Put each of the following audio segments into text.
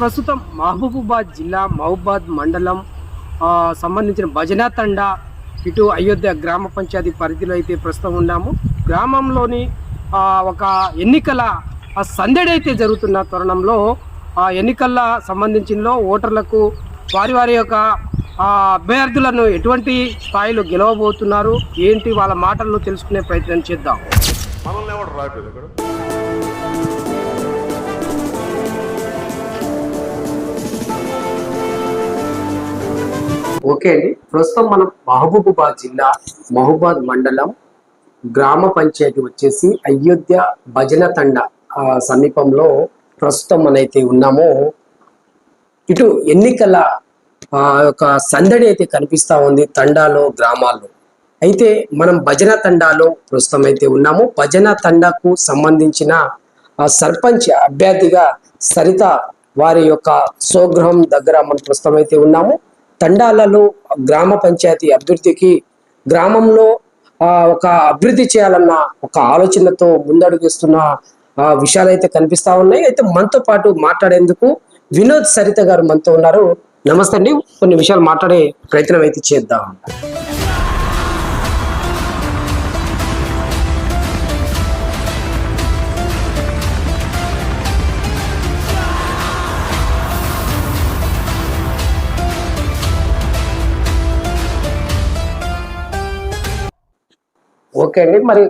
ప్రస్తుతం మహబూబాబాద్ జిల్లా మహబూబాద్ మండలం సంబంధించిన భజనా తండా ఇటు అయోధ్య గ్రామ పంచాయతీ పరిధిలో అయితే ప్రస్తుతం ఉన్నాము. గ్రామంలోని ఒక ఎన్నికల ఆ, సందడి అయితే జరుగుతున్న తరుణంలో ఆ ఎన్నికల సంబంధించినలో ఓటర్లకు వారి వారి యొక్క అభ్యర్థులను ఎటువంటి స్థాయిలో గెలవబోతున్నారు ఏంటి వాళ్ళ మాటలను తెలుసుకునే ప్రయత్నం చేద్దాం. ఓకే అండి. ప్రస్తుతం మనం మహబూబాబాద్ జిల్లా మహబూబాద్ మండలం గ్రామ పంచాయతీ వచ్చేసి అయోధ్య భజన తండ ఆ, సమీపంలో ప్రస్తుతం మనైతే ఉన్నామో ఇటు ఎన్నికల ఆ యొక్క సందడి అయితే కనిపిస్తూ ఉంది తండాలో గ్రామాల్లో. అయితే మనం భజన తండాలో ప్రస్తుతం అయితే ఉన్నాము. భజన తండాకు సంబంధించిన సర్పంచ్ అభ్యర్థిగా సరిత వారి యొక్క స్వగృహం దగ్గర మనం ప్రస్తుతం అయితే ఉన్నాము. తండాలలో గ్రామ పంచాయతీ అభివృద్ధికి గ్రామంలో ఒక అభివృద్ధి చేయాలన్న ఒక ఆలోచనతో ముందడుగుస్తున్న విషయాలు అయితే కనిపిస్తా ఉన్నాయి. అయితే మనతో పాటు మాట్లాడేందుకు వినోద్ సరిత గారు మనతో ఉన్నారు. నమస్తే అండి. కొన్ని విషయాలు మాట్లాడే ప్రయత్నం అయితే చేద్దాం. ఓకే అండి. మరి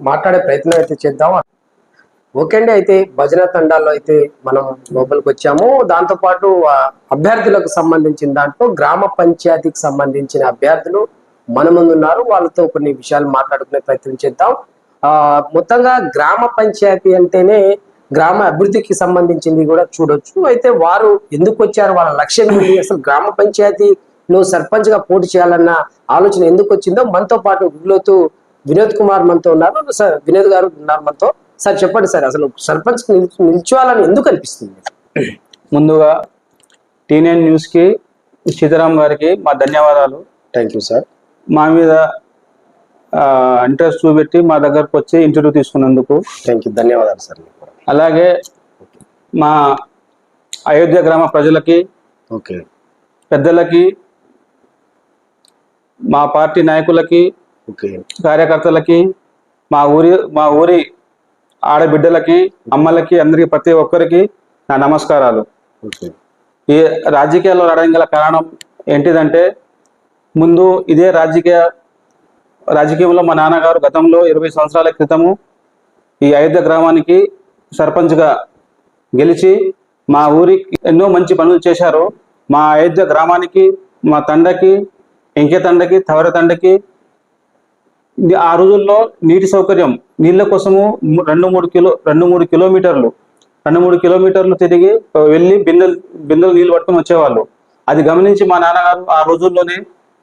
మాట్లాడే ప్రయత్నం అయితే చేద్దాం. ఓకే అండి. అయితే భజన తండాల్లో అయితే మనం లోపలికి వచ్చాము. దాంతో పాటు అభ్యర్థులకు సంబంధించిన దాంట్లో గ్రామ పంచాయతీకి సంబంధించిన అభ్యర్థులు మన ముందు ఉన్నారు. వాళ్ళతో కొన్ని విషయాలు మాట్లాడుకునే ప్రయత్నం చేద్దాం. ఆ మొత్తంగా గ్రామ పంచాయతీ అంటేనే గ్రామ అభివృద్ధికి సంబంధించింది కూడా చూడొచ్చు. అయితే వారు ఎందుకు వచ్చారు? వాళ్ళ లక్ష్యం ఏంటి? అసలు గ్రామ పంచాయతీలో సర్పంచ్గా పోటీ చేయాలన్న ఆలోచన ఎందుకు వచ్చిందో మనతో పాటు విలువతూ వినోద్ కుమార్ మనతో ఉన్నారు. సార్ వినోద్ గారు ఉన్నారు మనతో. సార్ చెప్పండి సార్ అసలు సర్పంచ్ నిల్- నిల్చోవాలని ఎందుకు అనిపిస్తుంది? ముందుగా టీనైన్ న్యూస్కి సీతారాం గారికి మా ధన్యవాదాలు. థ్యాంక్ యూ సార్ మా మీద ఇంట్రెస్ట్ చూపెట్టి మా దగ్గరకు వచ్చి ఇంటర్వ్యూ తీసుకున్నందుకు. థ్యాంక్ యూ ధన్యవాదాలు సార్. అలాగే మా అయోధ్య గ్రామ ప్రజలకి ఓకే పెద్దలకి మా పార్టీ నాయకులకి కార్యకర్తలకి మా ఊరి మా ఊరి ఆడబిడ్డలకి అమ్మలకి అందరికీ ప్రతి ఒక్కరికి నా నమస్కారాలు. ఈ రాజకీయాల్లో రావడానికి గల కారణం ఏంటిదంటే ముందు ఇదే రాజకీయ రాజకీయంలో మా నాన్నగారు గతంలో ఇరవై సంవత్సరాల క్రితము ఈ అయోధ్య గ్రామానికి సర్పంచ్గా గెలిచి మా ఊరికి ఎన్నో మంచి పనులు చేశారు. మా అయోధ్య గ్రామానికి మా తండకి ఎంకే తండకి తవర తండకి ఆ రోజుల్లో నీటి సౌకర్యం నీళ్ళ కోసము రెండు మూడు కిలో రెండు మూడు కిలోమీటర్లు రెండు మూడు కిలోమీటర్లు తిరిగి వెళ్ళి బిందెలు బిందెలు నీళ్ళు పట్టుకొని వచ్చేవాళ్ళు. అది గమనించి మా నాన్నగారు ఆ రోజుల్లోనే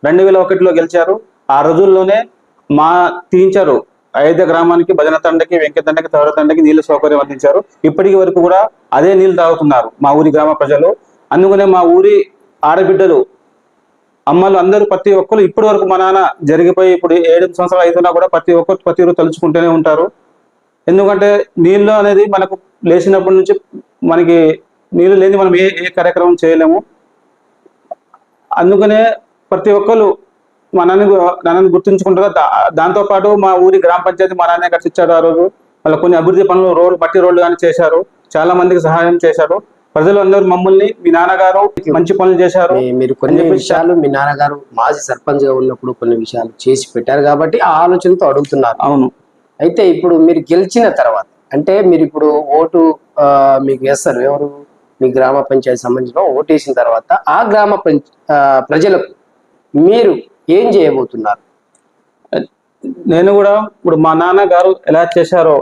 రెండు వేల ఒకటిలో గెలిచారు. ఆ రోజుల్లోనే మా తీయించారు అయోధ్య గ్రామానికి భజన తండకి వెంకటండకి తవర తండకి నీళ్ళ సౌకర్యం అందించారు. ఇప్పటికి వరకు కూడా అదే నీళ్ళు తాగుతున్నారు మా ఊరి గ్రామ ప్రజలు. అందుకనే మా ఊరి ఆడబిడ్డలు అమ్మలు అందరూ ప్రతి ఒక్కరు ఇప్పటి వరకు మా నాన్న జరిగిపోయి ఇప్పుడు ఏడు సంవత్సరాలు అవుతున్నా కూడా ప్రతి ఒక్కరు ప్రతి రోజు తలుచుకుంటూనే ఉంటారు. ఎందుకంటే నీళ్ళు అనేది మనకు లేచినప్పటి నుంచి మనకి నీళ్ళు లేని మనం ఏ ఏ కార్యక్రమం చేయలేము. అందుకనే ప్రతి ఒక్కరు మా నాన్న నాన్నని గుర్తుంచుకుంటారు. దాంతోపాటు దాంతో పాటు మా ఊరి గ్రామ పంచాయతీ మా నాన్న కట్టించాడు ఆ రోజు. వాళ్ళ కొన్ని అభివృద్ధి పనులు రోడ్లు బట్టి రోడ్లు కానీ చేశారు. చాలా మందికి సహాయం చేశారు. ప్రజలు అందరూ మమ్మల్ని మీ నాన్నగారు మంచి పనులు చేశారు. మీరు కొన్ని విషయాలు మీ నాన్నగారు మాజీ సర్పంచ్గా ఉన్నప్పుడు కొన్ని విషయాలు చేసి పెట్టారు కాబట్టి ఆ ఆలోచనతో అడుగుతున్నారు. అవును. అయితే ఇప్పుడు మీరు గెలిచిన తర్వాత అంటే మీరు ఇప్పుడు ఓటు మీకు వేస్తారు. ఎవరు? మీ గ్రామ పంచాయతీ సంబంధించిన ఓటు వేసిన తర్వాత ఆ గ్రామ ప్రజలకు మీరు ఏం చేయబోతున్నారు? నేను కూడా ఇప్పుడు మా నాన్నగారు ఎలా చేశారో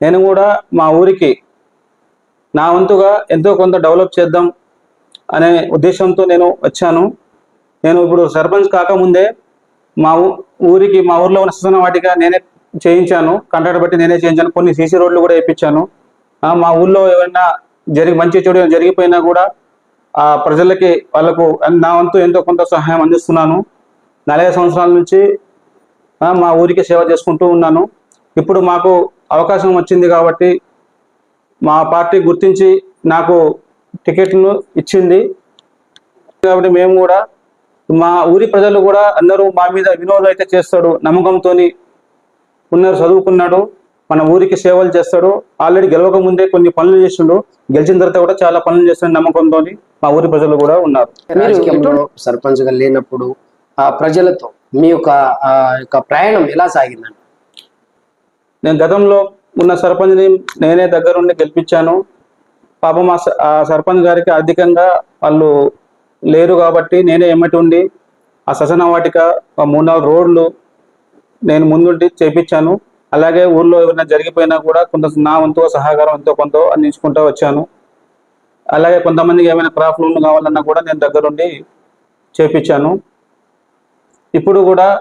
నేను కూడా మా ఊరికి నా వంతుగా ఎంతో కొంత డెవలప్ చేద్దాం అనే ఉద్దేశంతో నేను వచ్చాను. నేను ఇప్పుడు సర్పంచ్ కాకముందే మా ఊ- ఊరికి మా ఊర్లో ఉన్న సుసన వాటిగా నేనే చేయించాను. కంట్రాక్ట్ బట్టి నేనే చేయించాను. కొన్ని సీసీ రోడ్లు కూడా వేయించాను. మా ఊళ్ళో ఏమైనా జరిగి మంచి చెడు జరిగిపోయినా కూడా ఆ ప్రజలకి వాళ్ళకు నా వంతు ఎంతో కొంత సహాయం అందిస్తున్నాను. నలభై సంవత్సరాల నుంచి మా ఊరికి సేవ చేసుకుంటూ ఉన్నాను. ఇప్పుడు మాకు అవకాశం వచ్చింది కాబట్టి మా పార్టీ గుర్తించి నాకు టికెట్ను ఇచ్చింది. కాబట్టి మేము కూడా మా ఊరి ప్రజలు కూడా అందరూ మా మీద వినోదం అయితే చేస్తాడు నమ్మకంతో ఉన్నారు చదువుకున్నాడు మన ఊరికి సేవలు చేస్తాడు. ఆల్రెడీ గెలవక ముందే కొన్ని పనులు చేసిండు. గెలిచిన తర్వాత కూడా చాలా పనులు చేస్తాడు నమ్మకంతో మా ఊరి ప్రజలు కూడా ఉన్నారు. రాజకీయంలో సర్పంచ్గా లేనప్పుడు ఆ ప్రజలతో మీ యొక్క ప్రయాణం ఎలా సాగిందండి? నేను గతంలో ఉన్న సర్పంచ్ని నేనే దగ్గరుండి గెలిపించాను. పాపం ఆ స- ఆ సర్పంచ్ గారికి ఆర్థికంగా వాళ్ళు లేరు కాబట్టి నేనే ఎమ్మటి ఉండి ఆ ససన వాటిక మూడు నాలుగు రోడ్లు నేను ముందుండి చేపించాను. అలాగే ఊర్లో ఏమైనా జరిగిపోయినా కూడా కొంత నా వంతు సహకారం ఎంతో కొంత అందించుకుంటూ వచ్చాను. అలాగే కొంతమందికి ఏమైనా క్రాఫ్ట్ లోన్లు కావాలన్నా కూడా నేను దగ్గరుండి చేపించాను. ఇప్పుడు కూడా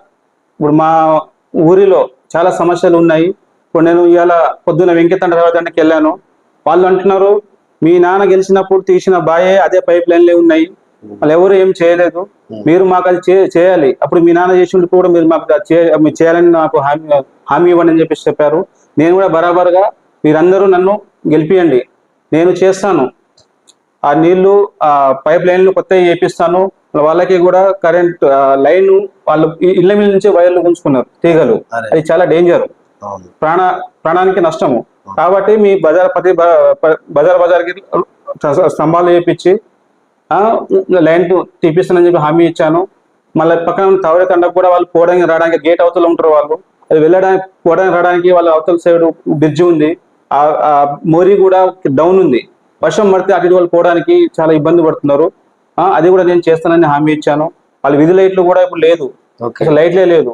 ఇప్పుడు మా ఊరిలో చాలా సమస్యలు ఉన్నాయి. ఇప్పుడు నేను ఇవాళ పొద్దున వెంకటండ రావడానికి వెళ్ళాను. వాళ్ళు అంటున్నారు మీ నాన్న గెలిచినప్పుడు తీసిన బాయే అదే పైప్ లైన్లే ఉన్నాయి. వాళ్ళు ఎవరు ఏం చేయలేదు. మీరు మాకు అది చేయాలి. అప్పుడు మీ నాన్న చేసినప్పుడు కూడా మీరు మాకు చేయాలని నాకు హామీ హామీ ఇవ్వండి అని చెప్పేసి చెప్పారు. నేను కూడా బరాబర్గా మీరందరూ నన్ను గెలిపియండి. నేను చేస్తాను. ఆ నీళ్ళు ఆ పైప్ లైన్లు కొత్తవి చేపిస్తాను. వాళ్ళకి కూడా కరెంట్ లైన్ వాళ్ళు ఇళ్ళ మీద నుంచి వైర్లు ఉంచుకున్నారు. తీగలు. అది చాలా డేంజర్. ప్రాణ ప్రాణానికి నష్టము. కాబట్టి మీ బజార్ ప్రతి బ- బజార్ బజార్కి స్తంభాలు చేపించి లైన్ తీపిస్తానని చెప్పి హామీ ఇచ్చాను. మళ్ళీ పక్కన ఉన్న తవరి తండకు కూడా వాళ్ళు పోవడానికి రావడానికి గేట్ అవతల ఉంటారు వాళ్ళు. అది వెళ్ళడానికి పోవడానికి రావడానికి వాళ్ళ అవతల సైడ్ బ్రిడ్జ్ ఉంది. ఆ మోరీ కూడా డౌన్ ఉంది. వర్షం పడితే అటు వాళ్ళు పోవడానికి చాలా ఇబ్బంది పడుతున్నారు. ఆ, అది కూడా నేను చేస్తానని హామీ ఇచ్చాను. వాళ్ళ విధి లైట్లు కూడా ఇప్పుడు లేదు. లైట్లే లేదు.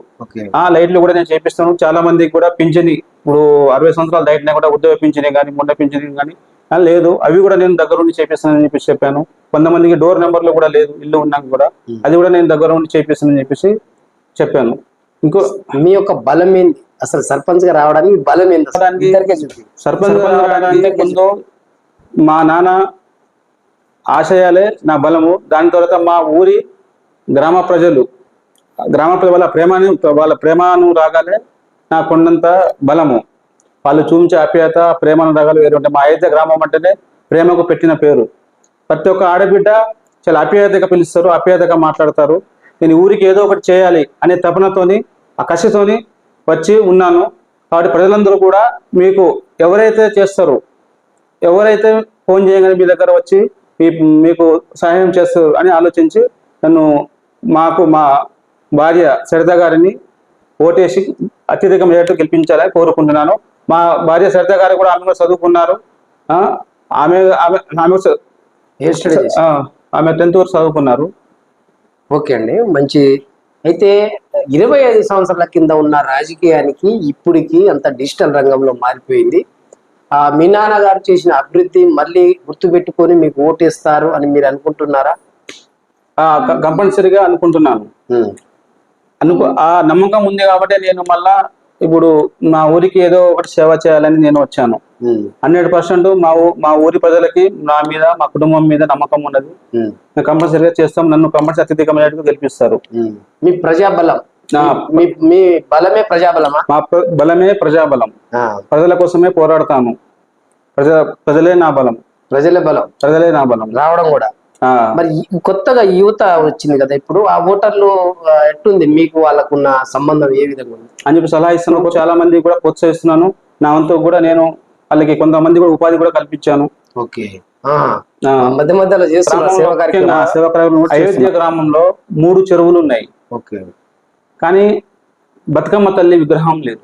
ఆ లైట్లు కూడా నేను చేపిస్తాను. చాలా మందికి కూడా పింఛని ఇప్పుడు అరవై సంవత్సరాలు దాటినా కూడా ఉద్యోగ పింఛని కానీ ముండ పింఛని కానీ లేదు. అవి కూడా నేను దగ్గర ఉండి చేపిస్తానని చెప్పేసి చెప్పాను. కొంతమందికి డోర్ నెంబర్లు కూడా లేదు ఇల్లు ఉన్నాక కూడా. అది కూడా నేను దగ్గర ఉండి చేపిస్తానని చెప్పేసి చెప్పాను. ఇంకో మీ యొక్క బలం ఏంది? అసలు సర్పంచ్గా రావడానికి బలం ఏంది? సర్పంచ్ ముందు మా నాన్న ఆశయాలే నా బలము. దాని తర్వాత మా ఊరి గ్రామ ప్రజలు గ్రామ వాళ్ళ ప్రేమాను వాళ్ళ ప్రేమాను రాగాలే నాకున్నంత బలము. వాళ్ళు చూపించే ఆప్యాయత ప్రేమను రాగాలు వేరు ఉంటాయి. మా అయోధ్య గ్రామం అంటేనే ప్రేమకు పెట్టిన పేరు. ప్రతి ఒక్క ఆడబిడ్డ చాలా ఆప్యాయతగా పిలుస్తారు ఆప్యాయతగా మాట్లాడతారు. నేను ఊరికి ఏదో ఒకటి చేయాలి అనే తపనతోని ఆ కసితోని వచ్చి ఉన్నాను. కాబట్టి ప్రజలందరూ కూడా మీకు ఎవరైతే చేస్తారో ఎవరైతే ఫోన్ చేయగానే మీ దగ్గర వచ్చి మీ మీకు సహాయం చేస్తారు అని ఆలోచించి నన్ను మాకు మా భార్య సరిత గారిని ఓటేసి అత్యధిక మెజార్టీ గెలిపించాలని కోరుకుంటున్నాను. మా భార్య సరిత గారు కూడా ఆమె చదువుకున్నారు. ఆమె ఆమె ఆమె ఆమె టెన్త్ వరకు చదువుకున్నారు. ఓకే అండి మంచి. అయితే ఇరవై ఐదు సంవత్సరాల కింద ఉన్న రాజకీయానికి ఇప్పటికి అంత డిజిటల్ రంగంలో మారిపోయింది. ఆ మీ నాన్నగారు చేసిన అభివృద్ధి మళ్ళీ గుర్తుపెట్టుకొని మీకు ఓటేస్తారు అని మీరు అనుకుంటున్నారా? కంపల్సరీగా అనుకుంటున్నాను. అనుకో ఆ నమ్మకం ఉంది కాబట్టి నేను మళ్ళా ఇప్పుడు మా ఊరికి ఏదో ఒకటి సేవ చేయాలని నేను వచ్చాను. హండ్రెడ్ పర్సెంట్ మా మా ఊరి ప్రజలకి నా మీద మా కుటుంబం మీద నమ్మకం ఉన్నది కంపల్సరీగా చేస్తాం. నన్ను కంపల్సరీ అత్యధిక గెలిపిస్తారు. మీ ప్రజాబలం. మీ మీ బలమే ప్రజాబలమా? మా బలమే ప్రజాబలం. ప్రజల కోసమే పోరాడతాను. ప్రజ ప్రజలే నా బలం. ప్రజల బలం. ప్రజలే నా బలం. రావడం కూడా. మరి కొత్తగా యువత వచ్చింది కదా ఇప్పుడు ఆ ఓటర్లు ఎట్టుంది? మీకు వాళ్ళకున్న సంబంధం ఏ విధంగా ఉంది? అని చెప్పి సలహా ఇస్తున్నాను చాలా మంది కూడా ప్రోత్సహిస్తున్నాను. నా వంతు కూడా నేను వాళ్ళకి కొంతమంది కూడా ఉపాధి కూడా కల్పించాను. ఓకే. మధ్య మధ్యలో అయోధ్య గ్రామంలో మూడు చెరువులు ఉన్నాయి. ఓకే. కానీ బతుకమ్మ తల్లి విగ్రహం లేదు.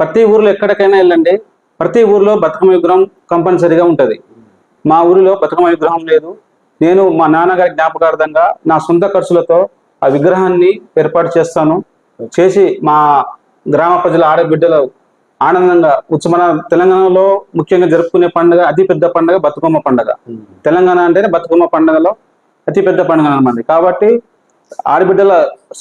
ప్రతి ఊర్లో ఎక్కడికైనా వెళ్ళండి. ప్రతి ఊర్లో బతుకమ్మ విగ్రహం కంపల్సరీగా ఉంటుంది. మా ఊరిలో బతుకమ్మ విగ్రహం లేదు. నేను మా నాన్నగారి జ్ఞాపకార్థంగా నా సొంత ఖర్చులతో ఆ విగ్రహాన్ని ఏర్పాటు చేస్తాను. చేసి మా గ్రామ ప్రజల ఆడబిడ్డలు ఆనందంగా ఉత్సవ తెలంగాణలో ముఖ్యంగా జరుపుకునే పండుగ అతి పెద్ద పండుగ బతుకమ్మ పండుగ. తెలంగాణ అంటేనే బతుకమ్మ పండుగలో అతి పెద్ద పండుగ అన్నమాట. కాబట్టి ఆడబిడ్డల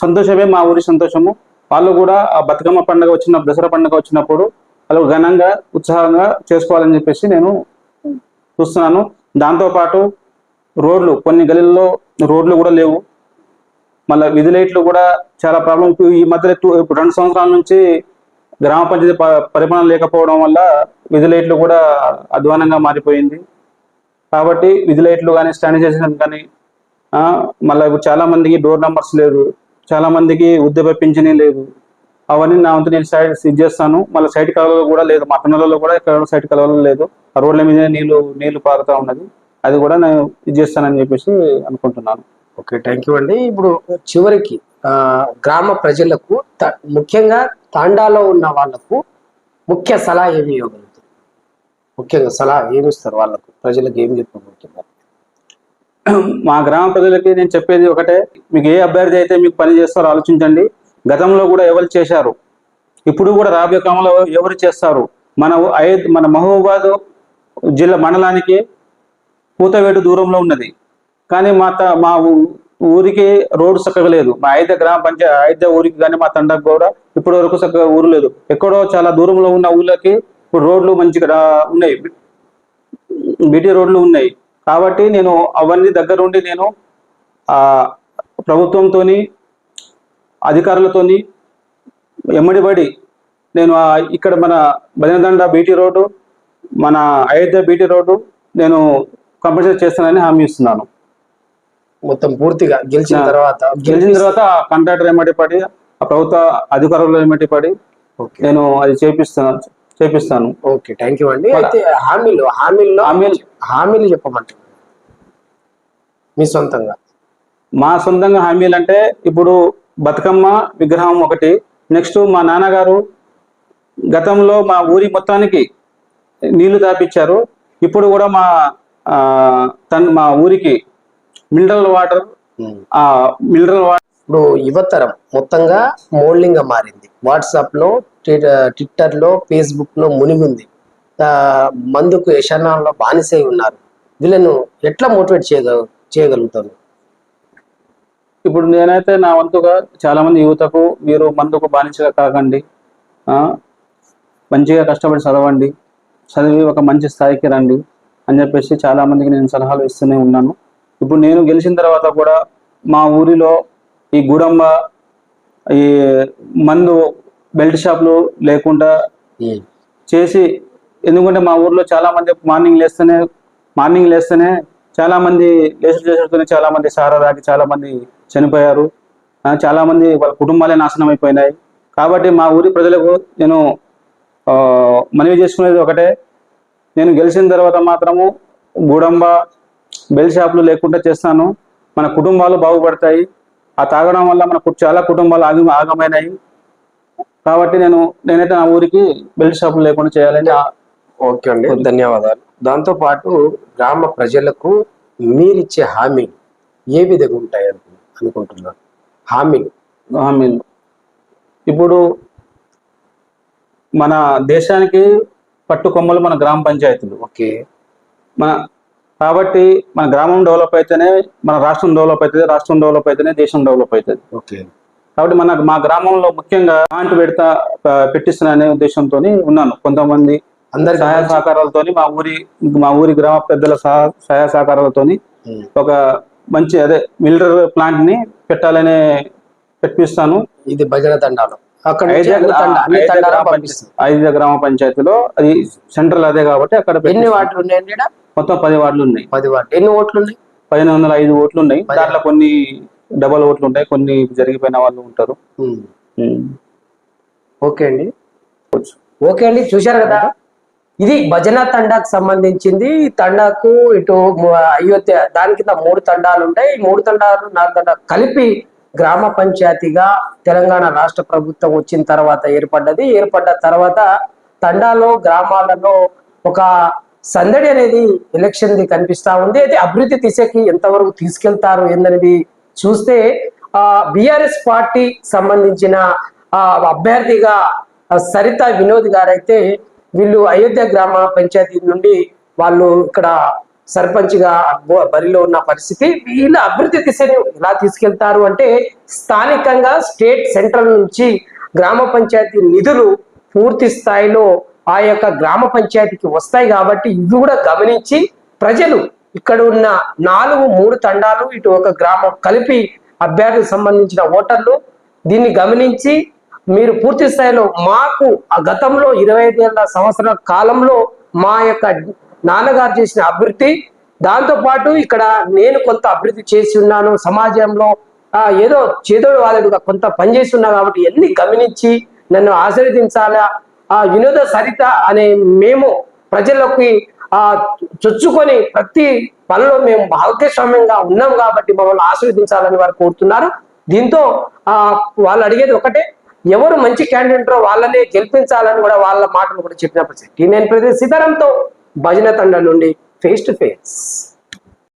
సంతోషమే మా ఊరి సంతోషము. వాళ్ళు కూడా ఆ బతుకమ్మ పండుగ వచ్చిన దసరా పండుగ వచ్చినప్పుడు వాళ్ళు ఘనంగా ఉత్సాహంగా చేసుకోవాలని చెప్పేసి నేను చూస్తున్నాను. దాంతోపాటు రోడ్లు కొన్ని గలీల్లో రోడ్లు కూడా లేవు. మళ్ళీ విధి లైట్లు కూడా చాలా ప్రాబ్లం ఈ మధ్య ఇప్పుడు రెండు సంవత్సరాల నుంచి గ్రామ పంచాయతీ ప- పరిపాలన లేకపోవడం వల్ల విధి లైట్లు కూడా అధ్వానంగా మారిపోయింది. కాబట్టి విధి లైట్లు కానీ శానిటైజేషన్ కానీ మళ్ళీ ఇప్పుడు చాలా మందికి డోర్ నెంబర్స్ లేదు. చాలా మందికి ఉద్యోగ పింఛనీ లేదు. అవన్నీ నా వంతు నేను సైడ్ ఇది చేస్తాను. మళ్ళీ సైడ్ కలవలో కూడా లేదు. మా పిల్లలలో కూడా ఇక్కడ సైడ్ కలవలో లేదు. ఆ రోడ్ల మీద నీళ్ళు నీళ్ళు పారుతూ ఉన్నది. అది కూడా నేను ఇది చేస్తానని చెప్పేసి అనుకుంటున్నాను. ఓకే థ్యాంక్ యూ అండి. ఇప్పుడు చివరికి గ్రామ ప్రజలకు ముఖ్యంగా తాండాలో ఉన్న వాళ్ళకు ముఖ్య సలహా ఏమి ఇవ్వగలుగుతారు? ముఖ్యంగా సలహా ఏమి ఇస్తారు వాళ్ళకు ప్రజలకు ఏం చెప్పబోతున్నారు? మా గ్రామ ప్రజలకి నేను చెప్పేది ఒకటే మీకు ఏ అభ్యర్థి అయితే మీకు పని చేస్తారో ఆలోచించండి. గతంలో కూడా ఎవరు చేశారు? ఇప్పుడు కూడా రాబోయే కాలంలో ఎవరు చేస్తారు? మన అయోధ్య మన మహబూబాద్ జిల్లా మండలానికి పూతవేటు దూరంలో ఉన్నది. కానీ మా త మా ఊరికి రోడ్డు చక్కగా లేదు. మా ఐదు గ్రామ పంచాయతీ ఐదు ఊరికి కానీ మా తండకు కూడా ఇప్పటి వరకు చక్కగా ఊరు లేదు. ఎక్కడో చాలా దూరంలో ఉన్న ఊళ్ళకి ఇప్పుడు రోడ్లు మంచిగా ఉన్నాయి. బీటీ రోడ్లు ఉన్నాయి. కాబట్టి నేను అవన్నీ దగ్గరుండి నేను ఆ ప్రభుత్వంతోని అధికారులతోని ఎమ్మడిబడి నేను ఇక్కడ మన బదినదండ బీటీ రోడ్డు మన అయోధ్య బీటీ రోడ్డు నేను కంపల్సరీ చేస్తానని హామీ ఇస్తున్నాను. మొత్తం పూర్తిగా గెలిచిన తర్వాత గెలిచిన తర్వాత కాంట్రాక్టర్ ఎమ్మటి పడి ఆ ప్రభుత్వ అధికారులు ఎమ్మటి పడి ఓకే. నేను అది చేపిస్తాను చేపిస్తాను. ఓకే థ్యాంక్ యూ అండి అయితే హామీలు హామీల్లో హామీలు- హామీలు చెప్పమంటారు మీ సొంతంగా. మా సొంతంగా హామీలు అంటే ఇప్పుడు బతుకమ్మ విగ్రహం ఒకటి నెక్స్ట్ మా నాన్నగారు గతంలో మా ఊరి మొత్తానికి నీళ్ళు తాపించారు. ఇప్పుడు కూడా మా తన్ మా ఊరికి మినరల్ వాటర్ ఆ మినరల్ వాటర్ ఇప్పుడు యువతరం మొత్తంగా మోల్డింగ్ మారింది. వాట్సాప్లో ట్విట్టర్- లో ఫేస్బుక్లో మునిగింది మందుకు యశనాల్లో బానిసై ఉన్నారు. వీళ్ళను ఎట్లా మోటివేట్ చేయగ చేయగలుగుతారు? ఇప్పుడు నేనైతే నా వంతుగా చాలా మంది యువతకు మీరు మందుకు బానిసగా కాకండి. మంచిగా కష్టపడి చదవండి. చదివి ఒక మంచి స్థాయికి రండి. అని చెప్పేసి చాలా మందికి నేను సలహాలు ఇస్తూనే ఉన్నాను. ఇప్పుడు నేను గెలిచిన తర్వాత కూడా మా ఊరిలో ఈ గుడంబ ఈ మందు బెల్ట్ షాపులు లేకుండా చేసి ఎందుకంటే మా ఊర్లో చాలా మంది మార్నింగ్ లేస్తేనే మార్నింగ్ లేస్తేనే చాలా మంది లేచి చేసేస్తూనే చాలా మంది సారా తాగి చాలా మంది చనిపోయారు. చాలా మంది వాళ్ళ కుటుంబాలే నాశనం అయిపోయినాయి. కాబట్టి మా ఊరి ప్రజలకు నేను మనవి చేసుకునేది ఒకటే. నేను గెలిచిన తర్వాత మాత్రము గుడంబ బెల్ షాపులు లేకుండా చేస్తాను. మన కుటుంబాలు బాగుపడతాయి. ఆ తాగడం వల్ల మన చాలా కుటుంబాలు ఆగి ఆగమైనాయి. కాబట్టి నేను నేనైతే నా ఊరికి బెల్ట్ షాపులు లేకుండా చేయాలని ఓకే అండి ధన్యవాదాలు. దాంతో పాటు గ్రామ ప్రజలకు మీరిచ్చే హామీలు ఏ విధంగా ఉంటాయి అనుకు- అనుకుంటున్నారు? హామీలు. హామీలు. ఇప్పుడు మన దేశానికి పట్టుకొమ్మలు మన గ్రామ పంచాయతీలు. ఓకే. మన కాబట్టి మన గ్రామం డెవలప్ అయితేనే మన రాష్ట్రం డెవలప్ అవుతుంది రాష్ట్రం డెవలప్ అయితేనే దేశం డెవలప్ అవుతుంది ఓకే. కాబట్టి మన మా గ్రామంలో ముఖ్యంగా ప్లాంట్ పెడతా పెట్టిస్తున్నా ఉద్దేశంతో ఉన్నాను. కొంతమంది అందరికి సహాయ సహకారాలతోని మా ఊరి మా ఊరి గ్రామ పెద్దల సహా- సహాయ సహకారాలతోని ఉమ్. ఒక మంచి అదే మిలిటరీ ప్లాంట్ని పెట్టాలనే పెట్టిస్తాను. ఇది భజన తండాలు అక్కడ ఐదే గ్రామ పంచాయతీలో. అది సెంట్రల్ అదే కాబట్టి అక్కడ ఎన్ని. వార్డులు ఉన్నాయండి? మొత్తం పది వార్డులు ఉన్నాయి. పది వార్డు ఎన్ని ఓట్లు ఉన్నాయి? పదిహేను వందల ఐదు ఓట్లు ఉన్నాయి. దాంట్లో కొన్ని డబల్ ఓట్లు ఉంటాయి కొన్ని జరిగిపోయిన వాళ్ళు ఉంటారు. ఓకే అండి. ఓకే అండి చూశారు కదా? ఇది భజన తండాకు సంబంధించింది. తండాకు ఇటు అయోధ్య దాని కింద మూడు తండాలు ఉంటాయి. ఈ మూడు తండాలు నాలుగు తండాలు కలిపి గ్రామ పంచాయతీగా తెలంగాణ రాష్ట్ర ప్రభుత్వం వచ్చిన తర్వాత ఏర్పడ్డది. ఏర్పడ్డ తర్వాత తండాలో గ్రామాలలో ఒక సందడి అనేది ఎలక్షన్ ది కనిపిస్తా ఉంది. అయితే అభివృద్ధి దిశకి ఎంతవరకు తీసుకెళ్తారు ఏందనేది చూస్తే ఆ బిఆర్ఎస్ పార్టీ సంబంధించిన ఆ అభ్యర్థిగా సరిత వినోద్ గారైతే వీళ్ళు అయోధ్య గ్రామ పంచాయతీ నుండి వాళ్ళు ఇక్కడ సర్పంచ్గా బరిలో ఉన్న పరిస్థితి వీళ్ళు అభివృద్ధి దిశను ఎలా తీసుకెళ్తారు అంటే స్థానికంగా స్టేట్ సెంట్రల్ నుంచి గ్రామ పంచాయతీ నిధులు పూర్తి స్థాయిలో ఆ యొక్క గ్రామ పంచాయతీకి వస్తాయి కాబట్టి ఇవి కూడా గమనించి ప్రజలు ఇక్కడ ఉన్న నాలుగు మూడు తండాలు ఇటు ఒక గ్రామం కలిపి అభ్యర్థికి సంబంధించిన ఓటర్లు దీన్ని గమనించి మీరు పూర్తి స్థాయిలో మాకు ఆ గతంలో ఇరవై ఐదేళ్ళ సంవత్సరాల కాలంలో మా యొక్క నాన్నగారు చేసిన అభివృద్ధి. దాంతో పాటు ఇక్కడ నేను కొంత అభివృద్ధి చేసి ఉన్నాను. సమాజంలో ఆ, ఏదో చేదోడు వాదడుగా కొంత పనిచేసి ఉన్నా కాబట్టి ఎన్ని గమనించి నన్ను ఆశీర్వదించాలా? ఆ వినోద సరిత అనే మేము ప్రజలకి ఆ చొచ్చుకొని ప్రతి పనిలో మేము భాగస్వామ్యంగా ఉన్నాం కాబట్టి మమ్మల్ని ఆశీర్వదించాలని వారు కోరుతున్నారు. దీంతో ఆ వాళ్ళు అడిగేది ఒకటే ఎవరు మంచి క్యాండిడేట్ వాళ్ళనే గెలిపించాలని కూడా వాళ్ళ మాటలు కూడా చెప్పినప్పుడు నేను ప్రతి సీతారాంతో భజన తండ నుండి ఫేస్ టు ఫేస్